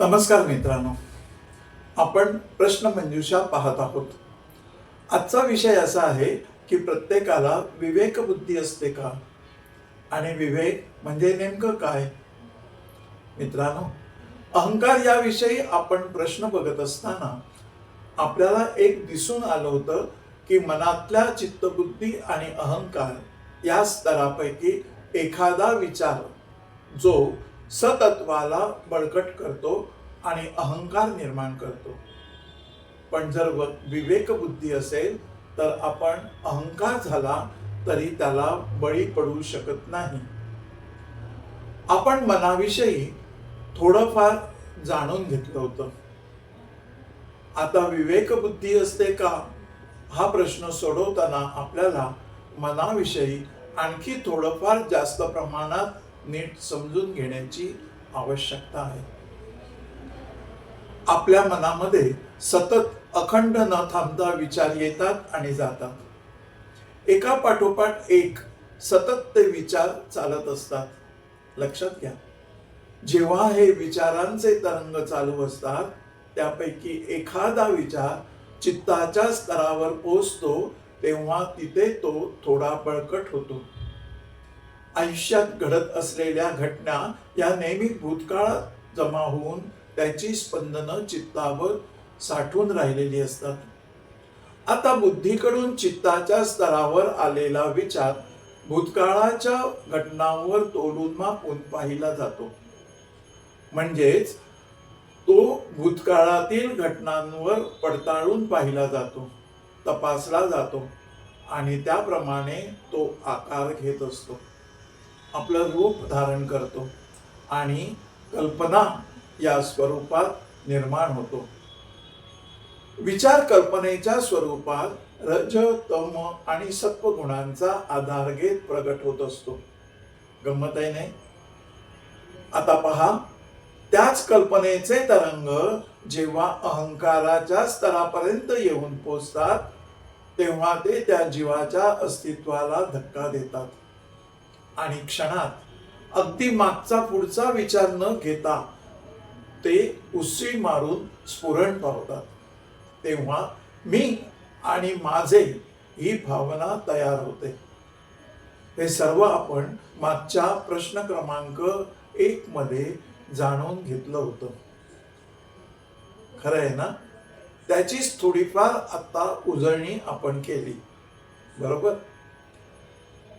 नमस्कार मित्रांनो. आपण प्रश्न मंजुषा पाहत आहोत. आजचा विषय असा आहे की प्रत्येकाला विवेक बुद्धी असते का? आणि विवेक म्हणजे नेमकं काय? मित्रांनो अहंकार याविषयी आपण प्रश्न बघत असताना आपल्याला एक दिसून आलं होतं की मनातल्या चित्तबुद्धी आणि अहंकार या स्तरापैकी एखादा विचार जो सतत्वाला बळकट करतो आणि अहंकार निर्माण करतो. पण जर विवेक बुद्धी असेल तर आपण अहंकार झाला तरी त्याला बळी पडू शकत नाही. आपण मनाविषयी थोडंफार जाणून घेतलं होतं. आता विवेक बुद्धी असते का? हा प्रश्न सोडवताना आपल्याला मनाविषयी आणखी थोडंफार जास्त प्रमाणात नीट समजून घेण्याची आवश्यकता आहे. आपल्या मनामध्ये सतत अखंड न थांबता विचार येतात आणि जातात. एका पाठोपाठ एक सतत ते विचार चालत असतात. लक्षात घ्या. जेव्हा हे विचारांचे तरंग चालू असतात त्यापैकी एखादा विचार चित्ताच्या स्तरावर पोचतो तेव्हा तिथे तो थोडा बळकट होतो. आयुष्यात घडत असलेल्या घटना या नेहमी भूतकाळात जमा होऊन त्याची स्पंदनं चित्तावर साठून राहिलेली असतात. आता बुद्धीकडून चित्ताच्या स्तरावर आलेला विचार भूतकाळाच्या घटनांवर तोडून मापून पाहिला जातो. म्हणजेच तो भूतकाळातील घटनांवर पडताळून पाहिला जातो तपासला जातो आणि त्याप्रमाणे तो आकार घेत असतो. आपलं रूप धारण करतो आणि कल्पना या स्वरूपात निर्माण होतो. विचार कल्पनेच्या स्वरूपात रज तम आणि सत्व गुणांचा आधार घेत प्रगट होत असतो. गंमत आहे नाही? आता पहा त्याच कल्पनेचे तरंग जेव्हा अहंकाराच्या स्तरापर्यंत येऊन पोचतात तेव्हा ते त्या जीवाच्या अस्तित्वाला धक्का देतात. आणि क्षणात अगदी मागचा पुढचा विचार न घेता ते उसळी मारून स्फुरण पावतात. तेव्हा मी आणि माझे ही भावना तयार होते. हे सर्व आपण मागच्या प्रश्न क्रमांक एक मध्ये जाणून घेतलं होतं. खरं आहे ना? त्याचीच थोडीफार आता उजळणी आपण केली. बरोबर?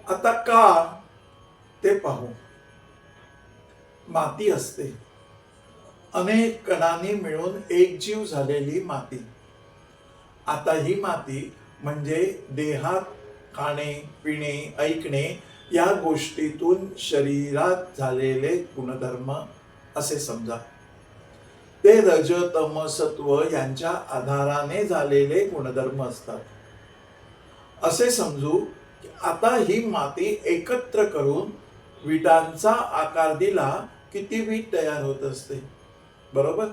आता का ते पाहू माती असते. अनेक कणांनी मिळून एक जीव झालेली माती. आता ही माती म्हणजे देहात खाणे पिणे ऐकणे या गोष्टीतून शरीरात झालेले गुणधर्म असे समजा. ते रज तम सत्व यांच्या आधाराने झालेले गुणधर्म असतात. असे समजू की आता ही माती एकत्र करून विटांचा आकार दिला की ती वीट तयार होत असते. बरोबर?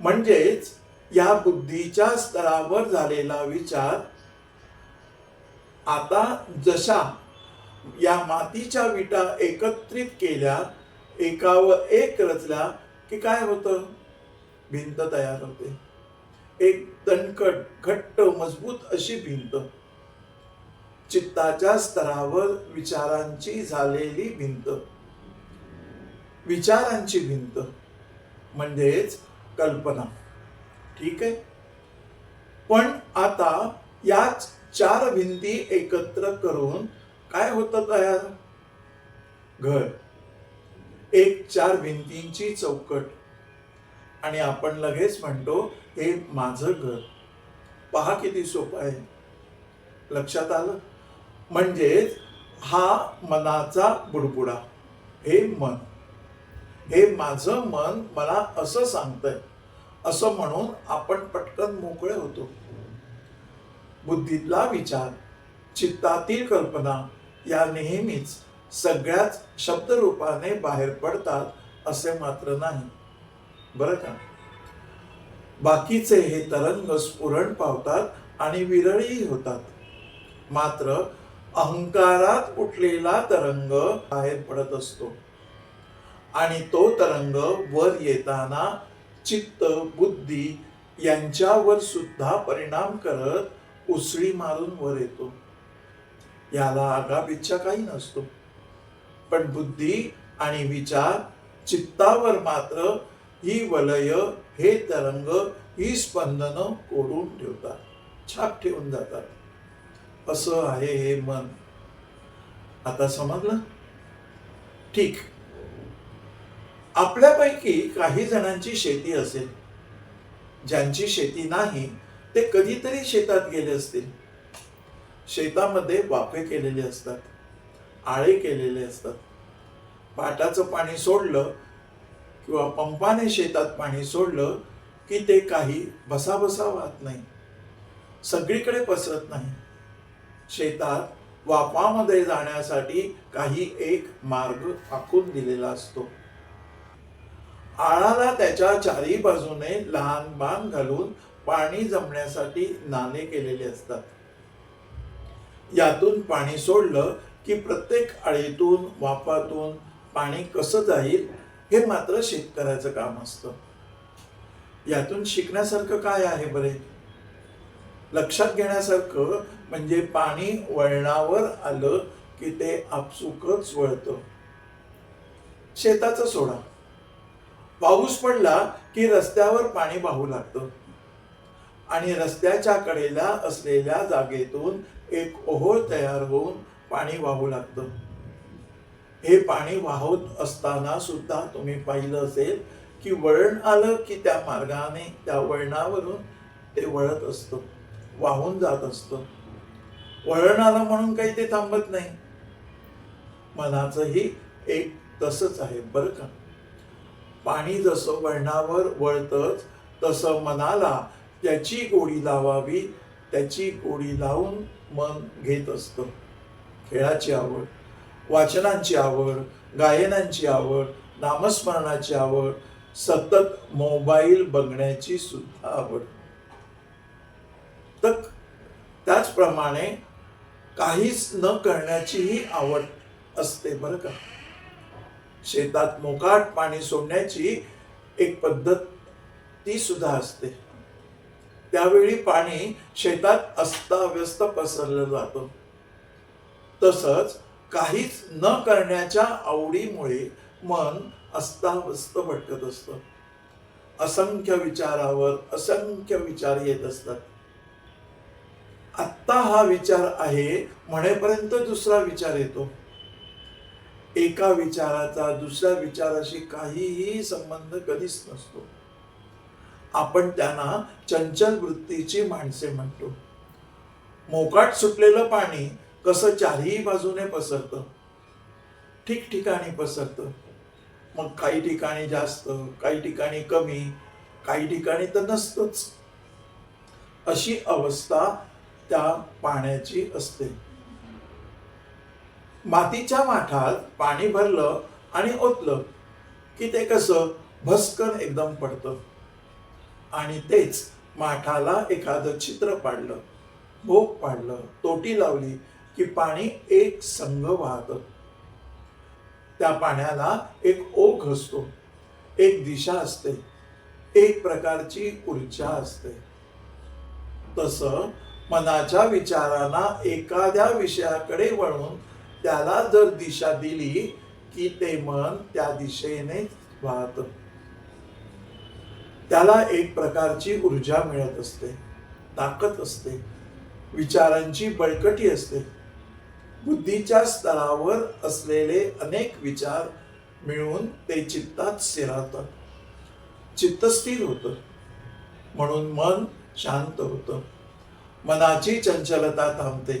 म्हणजेच या बुद्धीच्या स्तरावर झालेला विचार आता जशा या मातीच्या विटा एकत्रित केल्या एकावर एक रचल्या की काय होतं? भिंत तयार होते. एक तणकट घट्ट मजबूत अशी भिंत. चित्ताच्या स्तरावर विचारांची झालेली भिंत. विचारांची भिंत म्हणजेच कल्पना. ठीक आहे? पण आता याच चार भिंती एकत्र करून काय होतं तयार? घर. एक चार भिंतींची चौकट. आणि आपण लगेच म्हणतो हे माझं घर. पहा किती सोपं आहे. लक्षात आलं? म्हणजेच हा मनाचा बुडबुडा. हे मन. हे माझं मन मला असं सांगतंय असं म्हणून आपण पटकन मोकळे होतो. बुद्धीतला विचार चित्तातील कल्पना या नेहमीच सगळ्याच शब्दरूपाने बाहेर पडतात असे मात्र नाही. बरं का? बाकीचे हे तरंग स्फुरण पावतात आणि विरळी होतात. मात्र अहंकारात उठलेला तरंग बाहेर पडत असतो. आणि तो तरंग वर येताना चित्त बुद्धी यांच्यावर सुद्धा परिणाम करत उसळी मारून वर येतो. याला आगाप इच्छा काही नसतो. पण बुद्धी आणि विचार चित्तावर मात्र ही वलय हे तरंग ही स्पंदनं कोडून ठेवतात. छाप ठेवून जातात. असं आहे हे मन. आता समजलं? ठीक. आपल्यापैकी काही जणांची शेती असेल. ज्यांची शेती नाही ते कधीतरी शेतात गेले असतील. शेतामध्ये वाफे केलेले असतात आळे केलेले असतात. पाटाचं पाणी सोडलं किंवा पंपाने शेतात पाणी सोडलं की ते काही बसाबसा वाहत नाही. सगळीकडे पसरत नाही. शेतात वापामध्ये जाण्यासाठी काही एक मार्ग आखून दिलेला असतो. आळाला त्याच्या चारी बाजूने लहान बाण घालून पाणी जमण्यासाठी नाले केलेले असतात. यातून पाणी सोडलं की प्रत्येक आळीतून वाफातून पाणी कसं जाईल हे मात्र शेतकऱ्याचं काम असतं. यातून शिकण्यासारखं काय आहे बरे? लक्षात घेण्यासारखं म्हणजे पाणी वळणावर आलं की ते आपसुकच वळतं. शेताचं सोडा. पाऊस पडला की रस्त्यावर पाणी वाहू लागतं. आणि रस्त्याच्या कडेला असलेल्या जागेतून एक ओहोळ तयार होऊन पाणी वाहू लागतं. हे पाणी वाहत असताना सुद्धा तुम्ही पाहिलं असेल की वळण आलं की त्या मार्गाने त्या वळणावरून ते वळत असतं. वाहून जात असतं. वळण म्हणून काही ते थांबत नाही. मनाचंही एक तसंच आहे बरं का? पाणी जसं वळणावर वळतच तसं मनाला त्याची गोडी लावावी त्याची गोडी लावून मन घेत असतं. खेळाची आवड वाचनांची आवड गायनांची आवड नामस्मरणाची आवड सतत मोबाईल बघण्याची सुद्धा आवड. तर त्याचप्रमाणे काहीच न करण्याचीही आवड असते बरं का. शेतात मोकाट पाणी सोडण्याची एक पद्धत ती सुद्धा असते. त्यावेळी पाणी शेतात अस्ताव्यस्त पसरलं जातं. तसंच काहीच न करण्याच्या आवडीमुळे मन अस्ताव्यस्त भटकत असतं. असंख्य विचारावर असंख्य विचार येत असतात. आत्ता हा विचार आहे म्हणेपर्यंत दुसरा विचार येतो. एका विचाराचा दुसऱ्या विचाराशी काहीही संबंध कधीच नसतो. आपण त्यांना चंचल वृत्तीची माणसे म्हणतो. मोकाट सुटलेलं पाणी कसं चारही बाजूने पसरतं. ठिकठिकाणी पसरतं. मग काही ठिकाणी जास्त काही ठिकाणी कमी काही ठिकाणी तर नसतंच. अशी अवस्था त्या पाण्याची असते. मातीच्या माठात पाणी भरलं आणि ओतलं की ते कसं भस्कन एकदम पडतं. आणि तेच माठाला एखादं चित्र पाडलं भोग पाडलं तोटी लावली की पाणी एक संघ वाहत. त्या पाण्याला एक ओघ असतो एक दिशा असते एक प्रकारची ऊर्जा असते. तसं मनाच्या विचारांना एखाद्या विषयाकडे वळून त्याला जर दिशा दिली की ते मन त्या दिशेने वाहत. त्याला एक प्रकारची ऊर्जा मिळत असते ताकद असते विचारांची बळकटी असते. बुद्धीच्या स्तरावर असलेले अनेक विचार मिळून ते चित्तात स्थिरावतात. चित्त स्थिर होतं. म्हणून मन शांत होतं. मनाची चंचलता थांबते.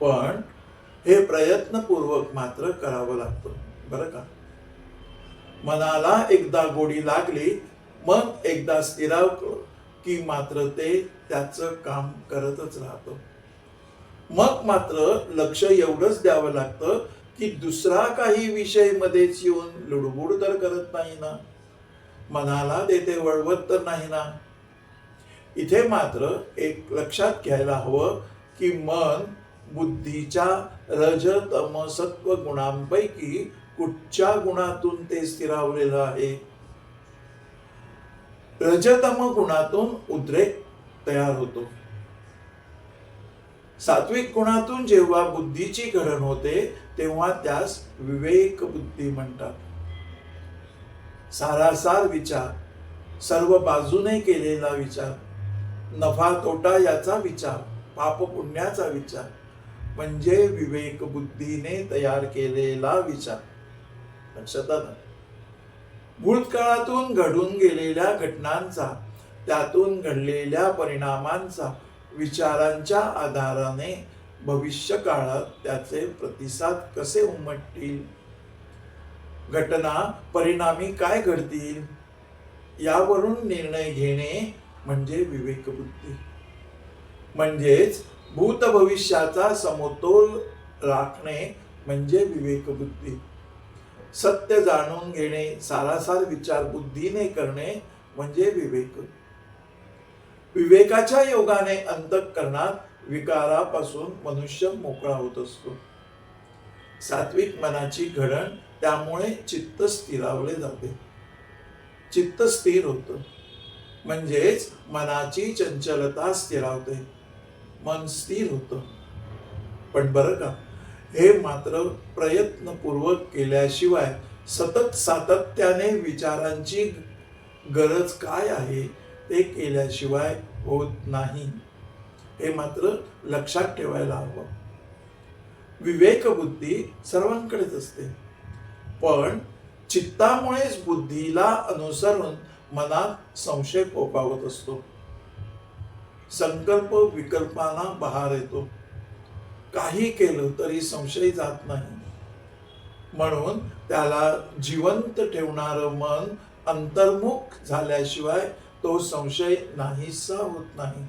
पण हे प्रयत्नपूर्वक मात्र करावं लागतं. बरं का? मनाला एकदा गोडी लागली मन एकदा स्थिरावलं की मात्र ते त्याचं काम करतच राहतं. मग मात्र लक्ष एवढंच द्यावं लागतं की दुसरा काही विषय मध्येच येऊन लुडबुड तर करत नाही ना? मनाला देते वळवत तर नाही ना? इथे मात्र एक लक्षात घ्यायला हवं की मन बुद्धीच्या रज गुणांपैकी कुठच्या गुणातून ते स्थिरावलेलं आहे? रजतम गुणातून उद्रेक तयार होतो. सात्विक गुणातून जेव्हा बुद्धीची घडण होते तेव्हा त्यास विवेक बुद्धी म्हणतात. सारासार विचार सर्व बाजूने केलेला विचार. नफा तोटा याचा विचार पाप पुण्याचा विचार म्हणजे विवेक बुद्धीने तयार केलेला विचार. लक्षात आला? भूतकाळातून घडून गेलेल्या घटनांचा त्यातून घडलेल्या परिणामांचा विचारांच्या आधाराने भविष्य काळात त्याचे प्रतिसाद कसे उमटतील? घटना परिणामी काय घडतील? यावरून निर्णय घेणे म्हणजे विवेकबुद्धी. म्हणजेच भूत भविष्याचा समतोल राखणे म्हणजे विवेकबुद्धी. सत्य जाणून घेणे सारासार विचार बुद्धीने करणे म्हणजे विवेक. विवेकाच्या योगाने अंतःकरणात विकारापासून मनुष्य मोकळा होत असतो. सात्विक मनाची घडण त्यामुळे चित्त स्थिरावले जाते. चित्त स्थिर होतं. म्हणजेच मनाची चंचलता स्थिरावते. मन स्थिर होतं. पण बरं का हे मात्र प्रयत्नपूर्वक केल्याशिवाय सतत सातत्याने विचारांची गरज काय आहे ते केल्याशिवाय होत नाही. हे मात्र लक्षात ठेवायला हवं. विवेक बुद्धी सर्वांकडेच असते. पण चित्तामुळेच बुद्धीला अनुसरून मनात संशय फोपावत असतो. संकल्प विकल्पांना बहार येतो. काही केलं तरी संशय जात नाही. म्हणून त्याला जिवंत ठेवणारं मन अंतर्मुख झाल्याशिवाय तो संशय नाहीसा होत नाही.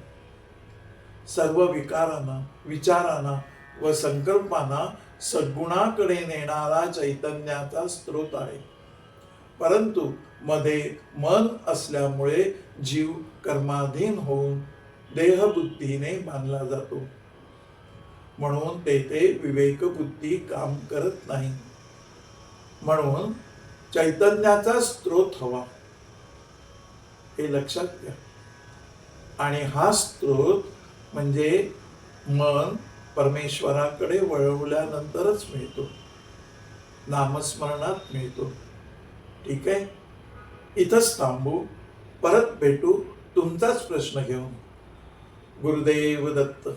सर्व विकारांना विचारांना व संकल्पांना सद्गुणाकडे नेणारा चैतन्याचा स्रोत आहे. परंतु मध्ये मन असल्यामुळे जीव कर्माधीन होऊन देहबुद्धीने मानला जातो. म्हणून तेथे विवेकबुद्धी काम करत नाही. म्हणून चैतन्याचा स्रोत हवा. हे लक्षात घ्या. आणि हा स्रोत म्हणजे मन परमेश्वराकडे वळवल्यानंतरच मिळतो. नामस्मरणात मिळतो. ठीक आहे? इथंच थांबू. परत भेटू. तुमचाच प्रश्न घेऊन. गुरुदेव दत्त.